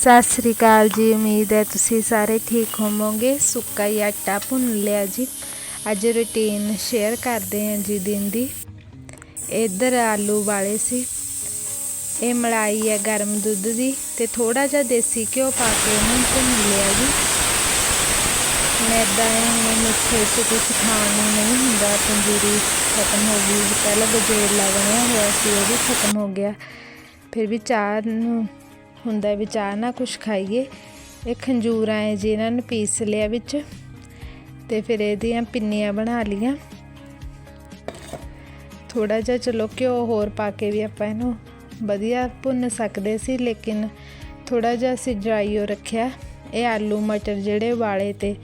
ਸਤਿ ਸ੍ਰੀ ਅਕਾਲ ਜੀ, ਉਮੀਦ ਹੈ ਤੁਸੀਂ ਸਾਰੇ ਠੀਕ ਹੋਵੋਗੇ। ਸੁੱਕਾ ਹੀ ਆਟਾ ਭੁੰਨ ਲਿਆ ਜੀ। ਅੱਜ ਰੁਟੀਨ ਸ਼ੇਅਰ ਕਰਦੇ ਹਾਂ ਜੀ ਦਿਨ ਦੀ। ਇੱਧਰ ਆਲੂ ਵਾਲੇ ਸੀ। ਇਹ ਮਲਾਈ ਹੈ ਗਰਮ ਦੁੱਧ ਦੀ ਤੇ ਥੋੜਾ ਜਿਹਾ ਦੇਸੀ ਘਿਓ ਪਾ ਕੇ ਇਹਨੂੰ ਭੁੰਨ ਲਿਆ ਜੀ। ਮੈਦਾ ਇਹ ਮਿੱਠੇ ਚ ਕੁਝ ਖਾਣ ਨੂੰ ਨਹੀਂ ਹੁੰਦਾ। ਤੰਦੂਰੀ ਖਤਮ ਹੋ ਗਈ। ਪਹਿਲਾਂ ਗਜਰੇਲਾ ਬਣਿਆ ਹੋਇਆ ਸੀ, ਉਹ ਵੀ ਖਤਮ ਹੋ ਗਿਆ। ਫਿਰ ਵੀ ਚਾਹ ਨੂੰ ਹੁੰਦਾ ਵੀ ਚਾਹ ਨਾਲ ਕੁਝ ਖਾਈਏ। ਇਹ ਖੰਜੂਰਾਂ ਹੈ ਜੀ ਇਹਨਾਂ ਨੂੰ ਪੀਸ ਲਿਆ ਵਿੱਚ। ਤੇ ਫਿਰ ਇਹਦੀਆਂ ਪਿੰਨੀਆਂ ਬਣਾ ਲੀਆਂ ਥੋੜਾ ਜਿਹਾ ਚਲੋ ਘਿਓ ਹੋਰ ਪਾ ਕੇ ਵੀ ਆਪਾਂ ਇਹਨੂੰ ਵਧੀਆ ਭੁੰਨ ਸਕਦੇ ਸੀ, ਲੇਕਿਨ ਥੋੜਾ ਜਿਹਾ ਅਸੀਂ ਡਰਾਈਓ ਰੱਖਿਆ। ਇਹ ਆਲੂ ਮਟਰ ਜਿਹੜੇ ਵਾਲੇ ਤੇ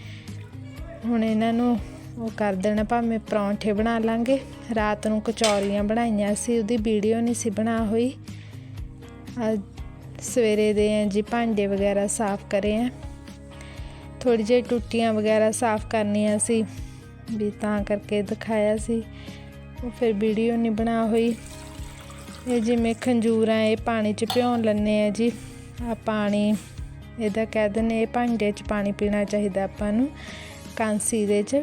ਹੁਣ ਇਹਨਾਂ ਨੂੰ ਉਹ ਕਰ ਦੇਣਾ, ਭਾਵੇਂ ਪਰੌਂਠੇ ਬਣਾ ਲਾਂਗੇ। ਰਾਤ ਨੂੰ ਕਚੌਰੀਆਂ ਬਣਾਈਆਂ ਸੀ, ਉਹਦੀ ਵੀਡੀਓ ਨਹੀਂ ਸੀ ਬਣਾ ਹੋਈ। ਅੱਜ ਸਵੇਰੇ ਦੇ ਆ ਜੀ, ਭਾਂਡੇ ਵਗੈਰਾ ਸਾਫ਼ ਕਰੇ ਆ। ਥੋੜੀ ਜਿਹੀ ਟੁੱਟੀਆਂ ਵਗੈਰਾ ਸਾਫ਼ ਕਰਨੀਆਂ ਸੀ, ਵੀ ਤਾਂ ਕਰਕੇ ਦਿਖਾਇਆ ਸੀ। ਉਹ ਫਿਰ ਵੀਡੀਓ ਨਹੀਂ ਬਣਾ ਹੋਈ। ਇਹ ਜਿਵੇਂ ਖੰਜੂਰਾਂ, ਇਹ ਪਾਣੀ 'ਚ ਭਿਉਂ ਲੈਂਦੇ ਆ ਜੀ। ਆ ਪਾਣੀ, ਇਹਦਾ ਕਹਿ ਦਿੰਦੇ ਇਹ ਭਾਂਡੇ 'ਚ ਪਾਣੀ ਪੀਣਾ ਚਾਹੀਦਾ ਆਪਾਂ ਨੂੰ, ਕਾਂਸੀ ਦੇ 'ਚ।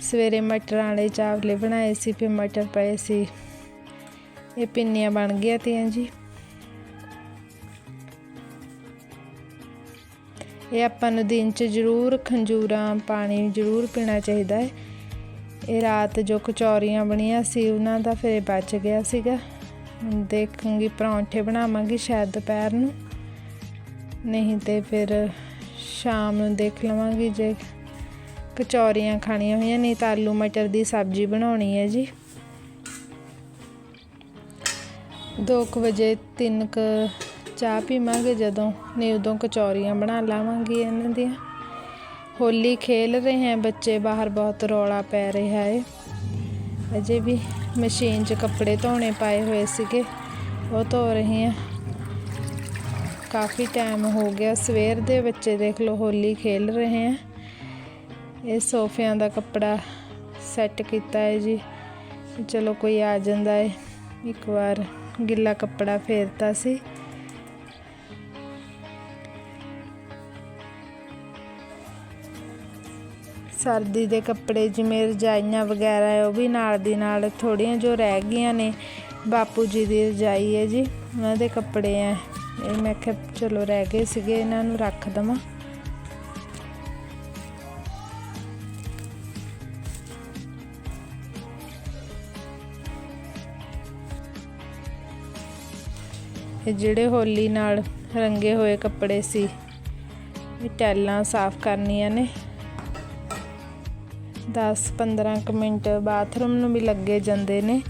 ਸਵੇਰੇ ਮਟਰਾਂ ਵਾਲੇ ਚਾਵਲੇ ਬਣਾਏ ਸੀ, ਫਿਰ ਮਟਰ ਪਏ ਸੀ। ਇਹ ਪਿੰਨੀਆਂ ਬਣ ਗਈਆਂ ਤੀਆਂ ਜੀ। ਇਹ ਆਪਾਂ ਨੂੰ ਦਿਨ 'ਚ ਜ਼ਰੂਰ ਖੰਜੂਰਾਂ ਪਾਣੀ ਜ਼ਰੂਰ ਪੀਣਾ ਚਾਹੀਦਾ ਹੈ। ਇਹ ਰਾਤ ਜੋ ਕਚੌਰੀਆਂ ਬਣੀਆਂ ਸੀ, ਉਹਨਾਂ ਦਾ ਫਿਰ ਬਚ ਗਿਆ ਸੀਗਾ। ਹੁਣ ਦੇਖੂੰਗੀ, ਪਰੌਂਠੇ ਬਣਾਵਾਂਗੀ ਸ਼ਾਇਦ ਦੁਪਹਿਰ ਨੂੰ। ਨਹੀਂ ਤੇ ਫਿਰ ਸ਼ਾਮ ਨੂੰ ਦੇਖ ਲਵਾਂਗੀ ਜੇ ਕਚੌਰੀਆਂ ਖਾਣੀਆਂ ਹੋਈਆਂ, ਨਹੀਂ ਤਾਂ ਆਲੂ ਮਟਰ ਦੀ ਸਬਜ਼ੀ ਬਣਾਉਣੀ ਹੈ ਜੀ। 2 ਵਜੇ 3 ਕ ਚਾਹ ਪੀਵਾਂਗੇ ਜਦੋਂ, ਨਹੀਂ ਉਦੋਂ ਕਚੌਰੀਆਂ ਬਣਾ ਲਾਵਾਂਗੀ ਇਹਨਾਂ ਦੀਆਂ। ਹੋਲੀ ਖੇਲ ਰਹੇ ਹੈ, ਬੱਚੇ ਬਾਹਰ ਬਹੁਤ ਰੌਲਾ ਪੈ ਰਿਹਾ ਹੈ ਅਜੇ ਵੀ ਮਸ਼ੀਨ 'ਚ ਕੱਪੜੇ ਧੋਣੇ ਪਾਏ ਹੋਏ ਸੀਗੇ, ਉਹ ਧੋ ਰਹੇ ਹਾਂ। ਕਾਫੀ ਟਾਈਮ ਹੋ ਗਿਆ, ਸਵੇਰ ਦੇ ਬੱਚੇ ਦੇਖ ਲਓ ਹੋਲੀ ਖੇਲ ਰਹੇ ਆ ਇਹ ਸੋਫਿਆਂ ਦਾ ਕੱਪੜਾ ਸੈੱਟ ਕੀਤਾ ਹੈ ਜੀ। ਚਲੋ ਕੋਈ ਆ ਜਾਂਦਾ ਹੈ ਇੱਕ ਵਾਰ ਗਿੱਲਾ ਕੱਪੜਾ ਫੇਰਤਾ ਸੀ। ਸਰਦੀ ਦੇ ਕੱਪੜੇ ਜਿਵੇਂ ਰਜਾਈਆਂ ਵਗੈਰਾ ਹੈ, ਉਹ ਵੀ ਨਾਲ ਦੀ ਨਾਲ ਥੋੜੀਆਂ ਜੋ ਰਹਿ ਗਈਆਂ ਨੇ। ਬਾਪੂ ਜੀ ਦੀ ਰਜਾਈ ਹੈ ਜੀ, ਉਹਨਾਂ ਦੇ ਕੱਪੜੇ ਆ ਇਹ ਮੈਂ ਕਿਹਾ ਚਲੋ ਰਹਿ ਗਏ ਸੀਗੇ, ਇਹਨਾਂ ਨੂੰ ਰੱਖ ਦਵਾਂ। ਇਹ ਜਿਹੜੇ ਹੋਲੀ ਨਾਲ ਰੰਗੇ ਹੋਏ ਕੱਪੜੇ ਸੀ, ਇਹ ਟੈਲਾਂ ਸਾਫ਼ ਕਰਨੀਆਂ ਨੇ। 10-15 ਕੁ ਮਿੰਟ ਬਾਥਰੂਮ ਨੂੰ ਵੀ ਲੱਗੇ ਜਾਂਦੇ ਨੇ,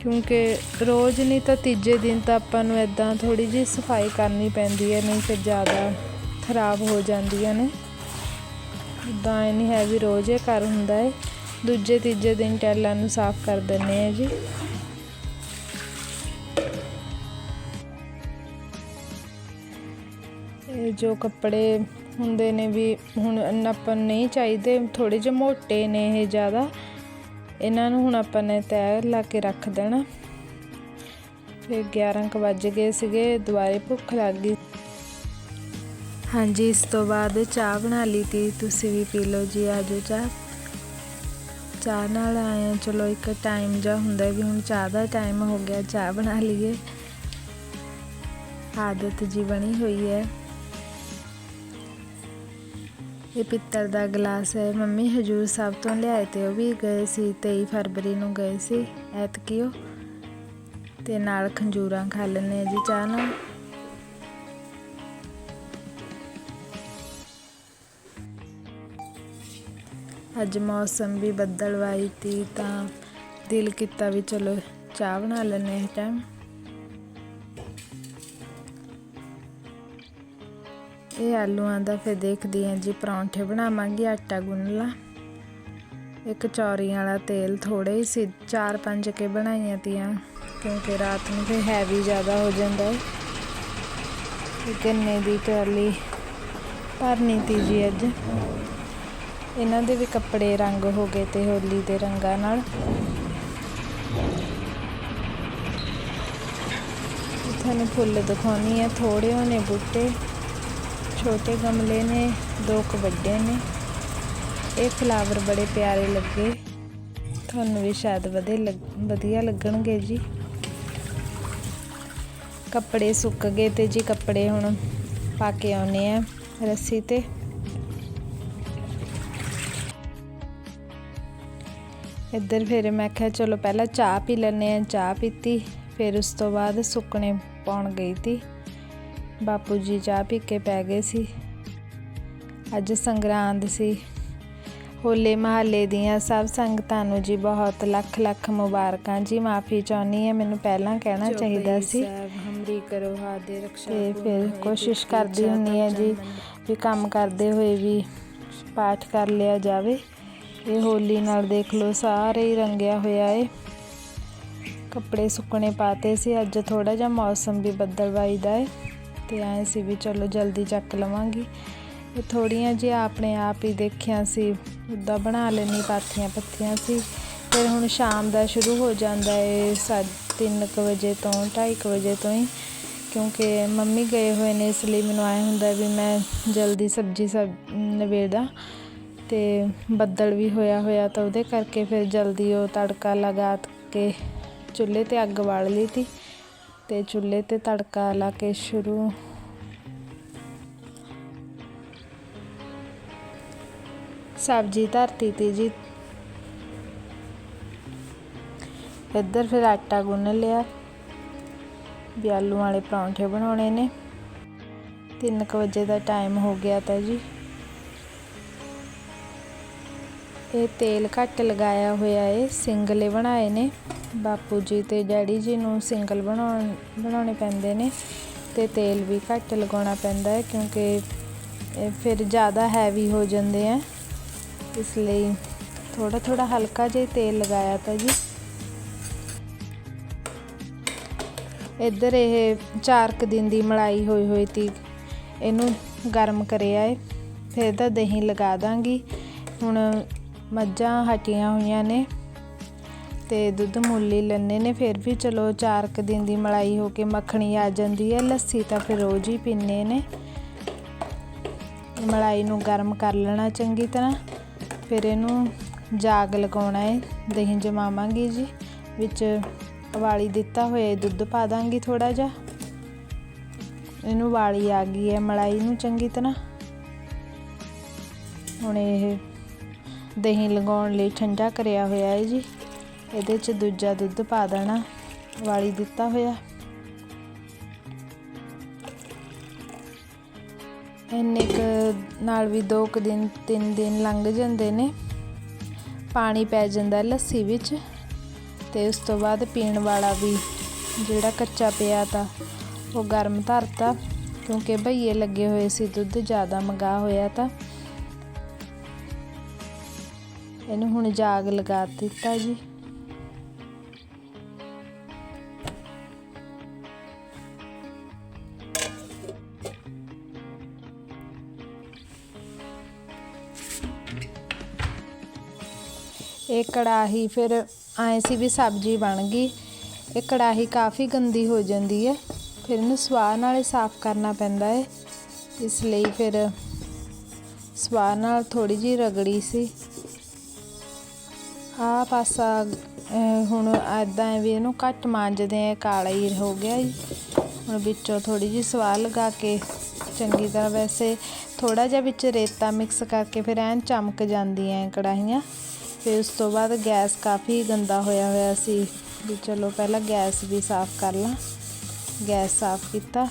ਕਿਉਂਕਿ ਰੋਜ਼ ਨਹੀਂ ਤਾਂ ਤੀਜੇ ਦਿਨ ਤਾਂ ਆਪਾਂ ਨੂੰ ਇਦਾਂ ਥੋੜੀ ਜਿਹੀ ਸਫ਼ਾਈ ਕਰਨੀ ਪੈਂਦੀ ਹੈ, ਨਹੀਂ ਫਿਰ ਜ਼ਿਆਦਾ ਖਰਾਬ ਹੋ ਜਾਂਦੀਆਂ ਨੇ। ਇਦਾਂ ਇਹ ਨਹੀਂ ਹੈ ਵੀ ਰੋਜ਼ ਇਹ ਕਰ ਹੁੰਦਾ ਹੈ, ਦੂਜੇ ਤੀਜੇ ਦਿਨ ਟੈਲਾਂ ਨੂੰ ਸਾਫ਼ ਕਰ ਦਿੰਨੇ ਆ ਜੀ। ਇਹ ਜੋ ਕੱਪੜੇ ਹੁੰਦੇ ਨੇ ਵੀ ਹੁਣ ਆਪਾਂ ਨਹੀਂ ਚਾਹੀਦੇ ਥੋੜੇ ਜਿਹੇ ਮੋਟੇ ਨੇ ਇਹ ਜ਼ਿਆਦਾ। ਇਹਨਾਂ ਨੂੰ ਹੁਣ ਆਪਾਂ ਨੇ ਤੈਅ ਲਾ ਕੇ ਰੱਖ ਦੇਣਾ। ਫਿਰ 11 ਕੁ ਵੱਜ ਗਏ ਸੀਗੇ, ਦੁਬਾਰੇ ਭੁੱਖ ਲੱਗ ਗਈ। ਹਾਂਜੀ, ਇਸ ਤੋਂ ਬਾਅਦ ਚਾਹ ਬਣਾ ਲਈ ਤੀ, ਤੁਸੀਂ ਵੀ ਪੀ ਲਓ ਜੀ ਆਜੋ ਚਾਹ। ਚਾਹ ਨਾਲ ਆਏ ਚਲੋ ਇੱਕ ਟਾਈਮ ਜਾ ਹੁੰਦਾ ਵੀ ਹੁਣ ਚਾਹ ਦਾ ਟਾਈਮ ਹੋ ਗਿਆ, ਚਾਹ ਬਣਾ ਲਈਏ। ਆਦਤ ਜੀ ਬਣੀ ਹੋਈ ਹੈ। ਇਹ ਪਿੱਤਲ ਦਾ ਗਲਾਸ ਹੈ। ਮੰਮੀ ਹਜੂਰ ਸਾਹਿਬ ਤੋਂ ਲਿਆਏ ਤੇ ਉਹ ਵੀ ਗਏ ਸੀ। 23 ਫਰਵਰੀ ਨੂੰ ਗਏ ਸੀ। ਐਤਕੀ ਉਹ ਤੇ ਨਾਲ ਖੰਜੂਰਾਂ ਖਾ ਲੈਣੇ ਜੀ ਚਾਹ ਨਾਲ। ਅੱਜ ਮੌਸਮ ਵੀ ਬੱਦਲਵਾਈ ਤੀ ਤਾਂ ਦਿਲ ਕੀਤਾ ਵੀ ਚਲੋ ਚਾਹ ਬਣਾ ਲੈਣੇ ਇਸ ਟਾਈਮ ਇਹ ਆਲੂਆਂ ਦਾ ਫਿਰ ਦੇਖਦੀ ਹਾਂ ਜੀ, ਪਰੌਂਠੇ ਬਣਾਵਾਂਗੀ, ਆਟਾ ਗੁੰਨ ਲਾ ਇੱਕ ਚੌਰੀਆਂ ਵਾਲਾ ਤੇਲ ਥੋੜੇ ਹੀ ਸੀ, ਚਾਰ ਪੰਜ ਕੇ ਬਣਾਈਆਂ ਤੀਆਂ, ਕਿਉਂਕਿ ਰਾਤ ਨੂੰ ਫਿਰ ਹੈਵੀ ਜ਼ਿਆਦਾ ਹੋ ਜਾਂਦਾ ਹੈ। ਗੰਨੇ ਦੀ ਟਰਾਲੀ ਭਰਨੀ ਤੀ ਜੀ ਅੱਜ। ਇਹਨਾਂ ਦੇ ਵੀ ਕੱਪੜੇ ਰੰਗ ਹੋ ਗਏ ਤੇ ਹੋਲੀ ਦੇ ਰੰਗਾਂ ਨਾਲ। ਤੁਹਾਨੂੰ ਫੁੱਲ ਦਿਖਾਉਣੀ ਹੈ ਥੋੜੇ ਹੋਣੇ ਬੂਟੇ। ਛੋਟੇ ਗਮਲੇ ਨੇ, ਦੋ ਕੁ ਵੱਡੇ ਨੇ। ਇਹ ਫਲਾਵਰ ਬੜੇ ਪਿਆਰੇ ਲੱਗੇ। ਤੁਹਾਨੂੰ ਵੀ ਸ਼ਾਇਦ ਵਧੇ ਵਧੀਆ ਲੱਗਣਗੇ ਜੀ। ਕੱਪੜੇ ਸੁੱਕ ਗਏ ਤੇ ਜੀ ਕੱਪੜੇ ਹੁਣ ਪਾ ਕੇ ਆਉਨੇ ਆ ਰੱਸੀ ਤੇ। ਇੱਧਰ ਫਿਰ ਮੈਂ ਕਿਹਾ, ਚਲੋ ਪਹਿਲਾਂ ਚਾਹ ਪੀ ਲੈਨੇ ਆ ਚਾਹ ਪੀਤੀ, ਫਿਰ ਉਸ ਤੋਂ ਬਾਅਦ ਸੁੱਕਣੇ ਪਾਉਣ ਗਈ ਤੀ। ਬਾਪੂ ਜੀ ਚਾਹ ਪੀ ਕੇ ਪੈ ਗਏ ਸੀ। ਅੱਜ ਸੰਗਰਾਂਦ ਸੀ। ਹੋਲੇ ਮਹੱਲੇ ਦੀਆਂ ਸਭ ਸੰਗਤਾਂ ਨੂੰ ਜੀ ਬਹੁਤ ਲੱਖ ਲੱਖ ਮੁਬਾਰਕਾਂ। ਜੀ ਮਾਫੀ ਚਾਹੁੰਦੀ ਹਾਂ ਮੈਨੂੰ ਪਹਿਲਾਂ ਕਹਿਣਾ ਚਾਹੀਦਾ ਸੀ। ਹਮਰੀ ਕਰੋ ਹਾਦੇ ਰਕਸ਼ਾ ਤੇ ਫਿਰ ਕੋਸ਼ਿਸ਼ ਕਰਦੀ ਹੁੰਨੀ ਆ ਜੀ ਵੀ ਕੰਮ ਕਰਦੇ ਹੋਏ ਵੀ ਪਾਠ ਕਰ ਲਿਆ ਜਾਵੇ। ਇਹ ਹੋਲੀ ਨਾਲ ਦੇਖ ਲਓ ਸਾਰੇ ਹੀ ਰੰਗਿਆ ਹੋਇਆ ਏ। ਕੱਪੜੇ ਸੁੱਕਣੇ ਪਾਤੇ ਸੀ ਅੱਜ ਥੋੜਾ ਜਿਹਾ ਮੌਸਮ ਵੀ ਬੱਦਲਵਾਈ ਦਾ ਏ। ਤੇ ਐ ਸੀ ਵੀ ਚਲੋ ਜਲਦੀ ਚੱਕ ਲਵਾਂਗੀ। ਇਹ ਥੋੜੀਆਂ ਜਿਹਾ ਆਪਣੇ ਆਪ ਹੀ ਦੇਖਿਆ ਸੀ। ਉੱਦਾਂ ਬਣਾ ਲੈਣੀ ਪਾਥੀਆਂ ਪੱਥੀਆਂ ਸੀ। ਫਿਰ ਹੁਣ ਸ਼ਾਮ ਦਾ ਸ਼ੁਰੂ ਹੋ ਜਾਂਦਾ ਏ 3:00 ਵਜੇ ਤੋਂ 2:30 ਵਜੇ ਤੋਂ ਹੀ। ਕਿਉਂਕਿ ਮੰਮੀ ਗਏ ਹੋਏ ਨੇ, ਇਸ ਲਈ ਮੈਨੂੰ ਆਏ ਹੁੰਦਾ ਵੀ ਮੈਂ ਜਲਦੀ ਸਬਜ਼ੀ ਸਬ ਨਵੇੜਾ ਤੇ ਬੱਦਲ ਵੀ ਹੋਇਆ ਹੋਇਆ ਤਾਂ ਉਹਦੇ ਕਰਕੇ ਫਿਰ ਜਲਦੀ ਉਹ ਤੜਕਾ ਲਗਾ ਕੇ ਚੁੱਲ੍ਹੇ ਤੇ ਅੱਗ ਬਾਲ ਲਈ ਤੀ ਤੇ ਚੁੱਲ੍ਹੇ ਤੇ ਤੜਕਾ ਲਾ ਕੇ ਸ਼ੁਰੂ। ਸਬਜ਼ੀ ਧਰਤੀ ਤੀ ਜੀ। ਇੱਧਰ ਫਿਰ ਆਟਾ ਗੁੰਨ ਲਿਆ। ਵੀ ਆਲੂ ਵਾਲੇ ਪਰੌਂਠੇ ਬਣਾਉਣੇ ਨੇ। 3 ਵਜੇ ਦਾ ਟਾਈਮ ਹੋ ਗਿਆ ਤਾਂ ਜੀ। ਇਹ ਤੇਲ ਘੱਟ ਲਗਾਇਆ ਹੋਇਆ ਏ, ਸਿੰਗਲੇ ਬਣਾਏ ਨੇ। ਬਾਪੂ ਜੀ ਤੇ ਡੈਡੀ ਜੀ ਨੂੰ ਸਿੰਗਲ ਬਣਾਉਣ, ਬਣਾਉਣੇ ਪੈਂਦੇ ਨੇ ਤੇ ਤੇਲ ਵੀ ਘੱਟ ਲਗਾਉਣਾ ਪੈਂਦਾ ਹੈ ਕਿਉਂਕਿ ਇਹ ਫਿਰ ਜ਼ਿਆਦਾ ਹੈਵੀ ਹੋ ਜਾਂਦੇ ਆ। ਇਸ ਲਈ ਥੋੜਾ ਥੋੜਾ ਹਲਕਾ ਜਿਹਾ ਤੇਲ ਲਗਾਇਆ ਤਾਂ ਜੀ। ਇੱਧਰ ਇਹ ਚਾਰ ਕੁ ਦਿਨ ਦੀ ਮਲਾਈ ਹੋਈ ਹੋਈ ਤੀ, ਇਹਨੂੰ ਗਰਮ ਕਰਿਆ ਏ। ਫਿਰ ਤਾਂ ਦਹੀਂ ਲਗਾ ਦਾਂਗੀ। ਹੁਣ ਮੱਝਾਂ ਹਟੀਆਂ ਹੋਈਆਂ ਨੇ ਤੇ ਦੁੱਧ ਮੁੱਲੀ ਲੈਣੇ ਨੇ। ਫਿਰ ਵੀ ਚਲੋ ਚਾਰ ਕੁ ਦਿਨ ਦੀ ਮਲਾਈ ਹੋ ਕੇ ਮੱਖਣੀ ਆ ਜਾਂਦੀ ਹੈ। ਲੱਸੀ ਤਾਂ ਫਿਰ ਰੋਜ਼ ਹੀ ਪੀਂਦੇ ਨੇ। ਮਲਾਈ ਨੂੰ ਗਰਮ ਕਰ ਲੈਣਾ ਚੰਗੀ ਤਰ੍ਹਾਂ। ਫਿਰ ਇਹਨੂੰ ਜਾਗ ਲਗਾਉਣਾ ਹੈ। ਦਹੀਂ ਜਮਾਵਾਂਗੀ ਜੀ। ਵਿੱਚ ਵਾਲੀ ਦਿੱਤਾ ਹੋਇਆ ਦੁੱਧ ਪਾ ਦਾਂਗੀ ਥੋੜਾ ਜਿਹਾ। ਇਹਨੂੰ ਵਾਲੀ ਆ ਗਈ ਹੈ ਮਲਾਈ ਨੂੰ ਚੰਗੀ ਤਰ੍ਹਾਂ। ਹੁਣ ਇਹ ਦਹੀਂ ਲਗਾਉਣ ਲਈ ਠੰਡਾ ਕਰਿਆ ਹੋਇਆ ਹੈ ਜੀ। ਇਹਦੇ 'ਚ ਦੂਜਾ ਦੁੱਧ ਪਾ ਦੇਣਾ, ਵਾਲੀ ਦਿੱਤਾ ਹੋਇਆ। ਇੰਨੇ ਕੁ ਨਾਲ ਵੀ ਦੋ ਕੁ ਦਿਨ, ਤਿੰਨ ਦਿਨ ਲੰਘ ਜਾਂਦੇ ਨੇ। ਪਾਣੀ ਪੈ ਜਾਂਦਾ ਲੱਸੀ ਵਿੱਚ ਤੇ ਉਸ ਤੋਂ ਬਾਅਦ ਪੀਣ ਵਾਲਾ ਵੀ ਜਿਹੜਾ ਕੱਚਾ ਪਿਆ ਤਾਂ, ਉਹ ਗਰਮ ਧਰਤਾ ਕਿਉਂਕਿ ਭਈਏ ਲੱਗੇ ਹੋਏ ਸੀ ਦੁੱਧ ਜ਼ਿਆਦਾ ਮੰਗਾ ਹੋਇਆ ਤਾਂ। ਇਹਨੂੰ ਹੁਣ ਜਾਗ ਲਗਾ ਦਿੱਤਾ ਜੀ। ਇਹ ਕੜਾਹੀ ਫਿਰ ਐਂ ਸੀ ਵੀ ਸਬਜ਼ੀ ਬਣ ਗਈ। ਇਹ ਕੜਾਹੀ ਕਾਫੀ ਗੰਦੀ ਹੋ ਜਾਂਦੀ ਹੈ। ਫਿਰ ਇਹਨੂੰ ਸਵਾਹ ਨਾਲ ਹੀ ਸਾਫ਼ ਕਰਨਾ ਪੈਂਦਾ ਹੈ। ਇਸ ਲਈ ਫਿਰ ਸਵਾਹ ਨਾਲ ਥੋੜੀ ਜੀ ਰਗੜੀ ਸੀ। ਆਹ ਪਾਸਾ ਹੁਣ ਐਦਾਂ ਹੈ ਵੀ ਇਹਨੂੰ ਘੱਟ ਮਾਂਜਦੇ ਆ, ਕਾਲਾ ਹੀ ਹੋ ਗਿਆ ਜੀ। ਹੁਣ ਵਿੱਚੋਂ ਥੋੜੀ ਜੀ ਸਵਾਹ ਲਗਾ ਕੇ ਚੰਗੀ ਤਰ੍ਹਾਂ ਵੈਸੇ ਥੋੜਾ ਜਿਹਾ ਵਿੱਚ ਰੇਤਾ ਮਿਕਸ ਕਰਕੇ ਫਿਰ ਐਨ ਚਮਕ ਜਾਂਦੀਆਂ ਕੜਾਹੀਆਂ। ਫਿਰ ਉਸ ਤੋਂ ਬਾਅਦ ਗੈਸ ਕਾਫੀ ਗੰਦਾ ਹੋਇਆ ਹੋਇਆ ਸੀ ਵੀ ਚਲੋ ਪਹਿਲਾਂ ਗੈਸ ਵੀ ਸਾਫ਼ ਕਰ ਲਾਂ। ਗੈਸ ਸਾਫ਼ ਕੀਤਾ।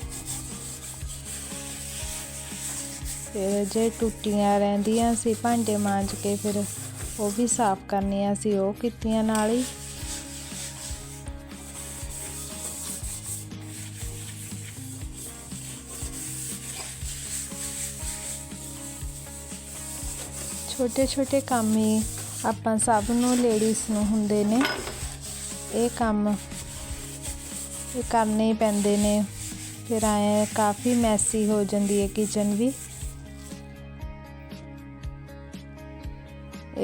ਫਿਰ ਜੇ ਟੁੱਟੀਆਂ ਰਹਿੰਦੀਆਂ ਸੀ ਭਾਂਡੇ ਮਾਂਜ ਕੇ ਫਿਰ ਉਹ ਵੀ ਸਾਫ਼ ਕਰਨੀਆਂ ਸੀ, ਉਹ ਕੀਤੀਆਂ ਨਾਲ ਹੀ। ਛੋਟੇ ਛੋਟੇ ਕੰਮ ਹੀ ਆਪਾਂ ਸਭ ਨੂੰ ਲੇਡੀਜ਼ ਨੂੰ ਹੁੰਦੇ ਨੇ। ਇਹ ਕੰਮ ਇਹ ਕਰਨੇ ਹੀ ਪੈਂਦੇ ਨੇ। ਫਿਰ ਆਏ ਕਾਫੀ ਮੈਸੀ ਹੋ ਜਾਂਦੀ ਹੈ ਕਿਚਨ ਵੀ।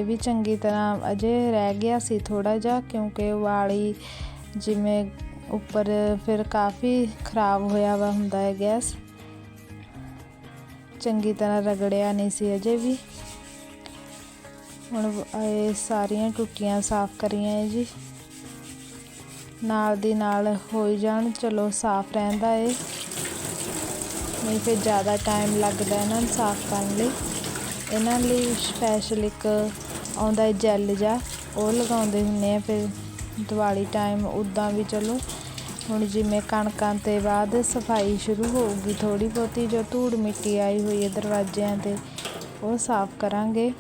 ਇਹ ਵੀ ਚੰਗੀ ਤਰ੍ਹਾਂ ਅਜੇ ਰਹਿ ਗਿਆ ਸੀ ਥੋੜ੍ਹਾ ਜਿਹਾ, ਕਿਉਂਕਿ ਵਾਲੀ ਜਿਵੇਂ ਉੱਪਰ ਫਿਰ ਕਾਫੀ ਖਰਾਬ ਹੋਇਆ ਵਾ ਹੁੰਦਾ ਹੈ ਗੈਸ। ਚੰਗੀ ਤਰ੍ਹਾਂ ਰਗੜਿਆ ਨਹੀਂ ਸੀ ਅਜੇ ਵੀ। ਹੁਣ ਇਹ ਸਾਰੀਆਂ ਟੁੱਟੀਆਂ ਸਾਫ਼ ਕਰੀਆਂ ਹੈ ਜੀ। ਨਾਲ ਦੀ ਨਾਲ ਹੋਈ ਜਾਣ, ਚਲੋ ਸਾਫ਼ ਰਹਿੰਦਾ ਏ। ਨਹੀਂ ਫਿਰ ਜ਼ਿਆਦਾ ਟਾਈਮ ਲੱਗਦਾ ਇਹਨਾਂ ਨੂੰ ਸਾਫ਼ ਕਰਨ ਲਈ। ਇਹਨਾਂ ਲਈ ਸਪੈਸ਼ਲ ਇੱਕ ਆਉਂਦਾ ਜੈੱਲ ਜੈਲ ਉਹ ਲਗਾਉਂਦੇ ਹੁੰਦੇ ਹਾਂ ਫਿਰ ਦੀਵਾਲੀ ਟਾਈਮ ਉੱਦਾਂ ਵੀ ਚਲੋ, ਹੁਣ ਜਿਵੇਂ ਕਣਕਾਂ ਤੋਂ ਬਾਅਦ ਸਫ਼ਾਈ ਸ਼ੁਰੂ ਹੋਊਗੀ ਥੋੜ੍ਹੀ ਬਹੁਤੀ, ਜੋ ਧੂੜ ਮਿੱਟੀ ਆਈ ਹੋਈ ਹੈ ਦਰਵਾਜ਼ਿਆਂ ਤੇ, ਉਹ ਸਾਫ਼ ਕਰਾਂਗੇ।